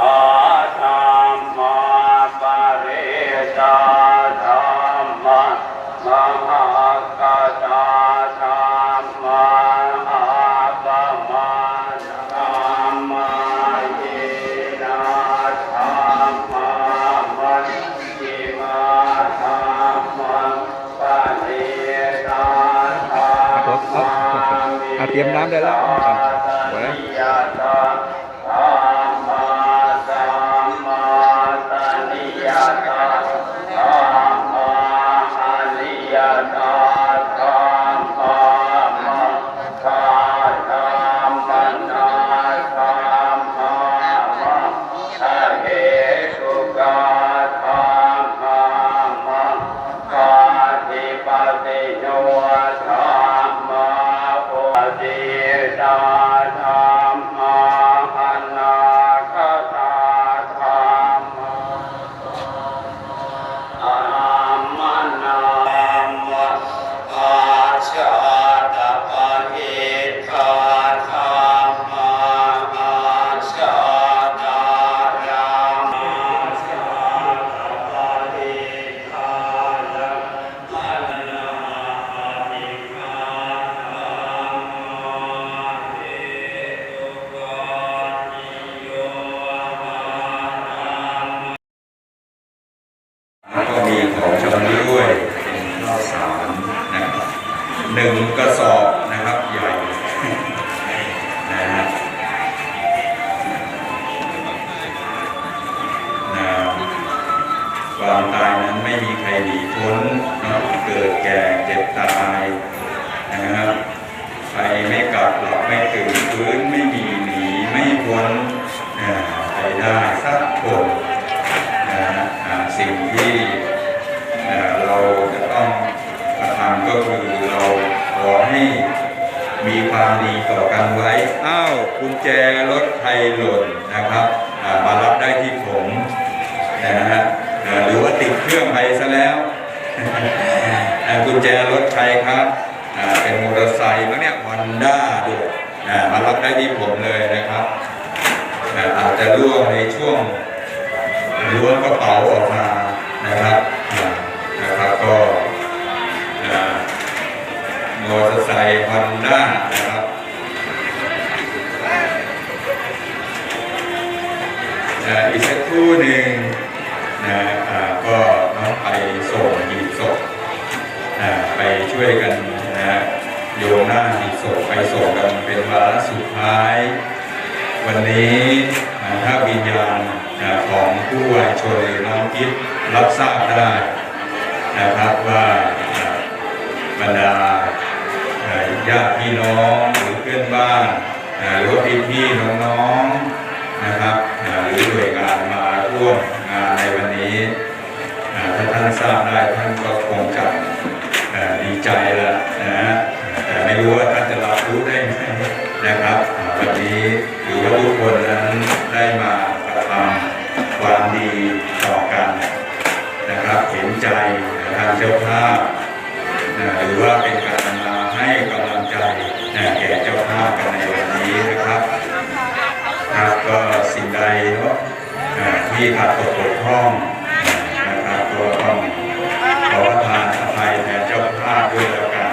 Uh, หนึ่งกระสอบนะครับใหญ่นะฮะนะความตายนั้นไม่มีใครหนีพ้นเนาะเกิดแก่เจ็บตาย มีความดีต่อกันไว้ อ้าวกุญแจรถไทยหล่นนะครับอามารับได้ที่ผมนะฮะหรือว่าติดเครื่องไปซะแล้วกุญแจรถใครครับอ่าเป็นมอเตอร์ไซค์มั้งเนี่ยฮอนด้าด้วยอ่ามารับได้ที่ผมเลยนะครับอาจจะร่วงในช่วงล้วงกระเป๋าออกมานะครับ มอเตอร์ไซค์ฮอนด้านะครับอ่าอีกสักครู่หนึ่งนะอ่าก็น้องไปส่งหีบศพอ่าไปช่วยกันนะโยนหน้าหีบศพไปส่งกันเป็นวาระสุดท้าย วันนี้อ่าถ้าวิญญาณอ่าของผู้วายชนน้องคิดรับทราบได้นะครับว่าบรรดา ญาติพี่น้องหรือเพื่อนบ้านหรือว่าพี่พี่น้องๆนะครับหรือหน่วยงานมาร่วมงานในวันนี้ถ้าท่านทราบได้ท่านก็คงจะดีใจละนะแต่ไม่รู้ว่าท่านจะรับรู้ได้ไหมนะครับวันนี้ถือว่าทุกคน ใดเนาะอ่าที่ขาดตกบกพร่องนะครับก็ต้องขอประทานอภัยแทนเจ้าภาพด้วยแล้วกัน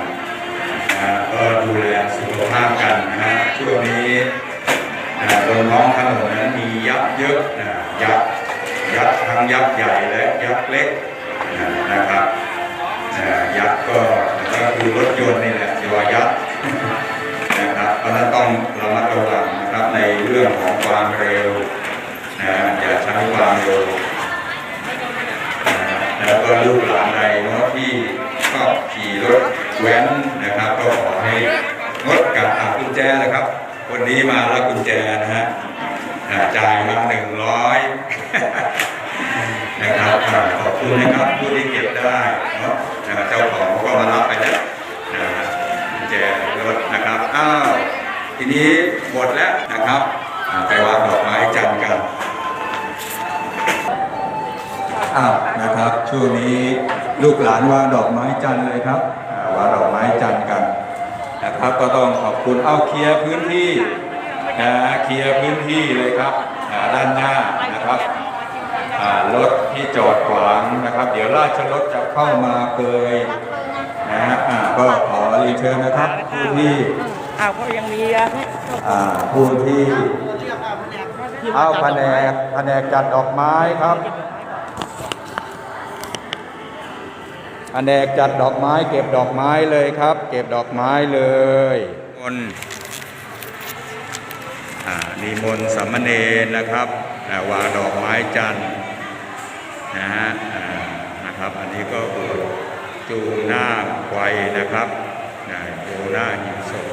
นะก็ดูแลสุขภาพกันนะฮะช่วงนี้นะบนท้องถนนนั้นมียักษ์เยอะนะยักษ์ยักษ์ทั้งยักษ์ใหญ่และยักษ์เล็กนะครับยักษ์ก็ก็คือรถยนต์นี่แหละที่ว่ายักษ์นะครับเพราะฉะนั้นต้องระมัดระวังนะครับในเรื่องของความเร็ว ความเร็วนะแล้วก็ลูกหลานใดเนาะที่ชอบขี่รถแว้นนะครับ ก็ขอให้งดการอากุญแจนะครับ วันนี้มาแล้วกุญแจนะฮะจ่ายมาหนึ่งร้อยนะครับขอบคุณนะครับผู้ที่เก็บได้เนาะอ่าเจ้าของก็มารับไปแล้วนะกุญแจรถนะครับอ้าวทีนี้หมดแล้ว ช่วงนี้ลูกหลานวางดอกไม้จันทร์เลยครับอ่าวางดอกไม้จันทร์กันนะครับ ก็ต้องขอบคุณเอาเคลียร์พื้นที่นะเคลียร์พื้นที่เลยครับอ่าด้านหน้านะครับอ่ารถที่จอดขวางนะครับ เดี๋ยวราชรถจะเข้ามาเกยนะฮะอ่าก็ขอเรียนเชิญนะครับผู้ที่อ้าวเขายังมีอะอ่าผู้ที่เอาแผนกแผนกจัดดอกไม้ครับ อเนกจัดดอกไม้ เก็บดอกไม้เลยครับ เก็บดอกไม้เลยมนต์อ่านิมนต์สามเณรนะครับวางดอกไม้จันทร์นะฮะอ่านะครับ อันนี้ก็คือจูงหน้าควนะครับนะจูงหน้าหินศพ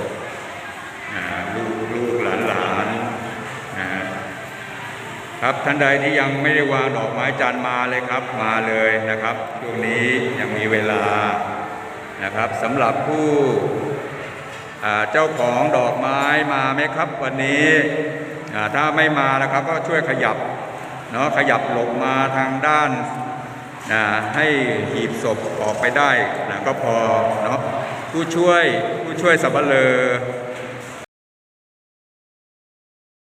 นะลูกลูกหลานหลานๆนะฮะ ครับท่านใดที่ยังไม่ได้วางดอกไม้จันทร์มาเลยครับมาเลยนะครับช่วงนี้ยังมีเวลานะครับสำหรับผู้เจ้าของดอกไม้มาไหมครับวันนี้ถ้าไม่มานะครับก็ช่วยขยับเนาะขยับหลบมาทางด้านนะให้หีบศพออกไปได้นะก็พอเนาะผู้ช่วยผู้ช่วยสับเปลอ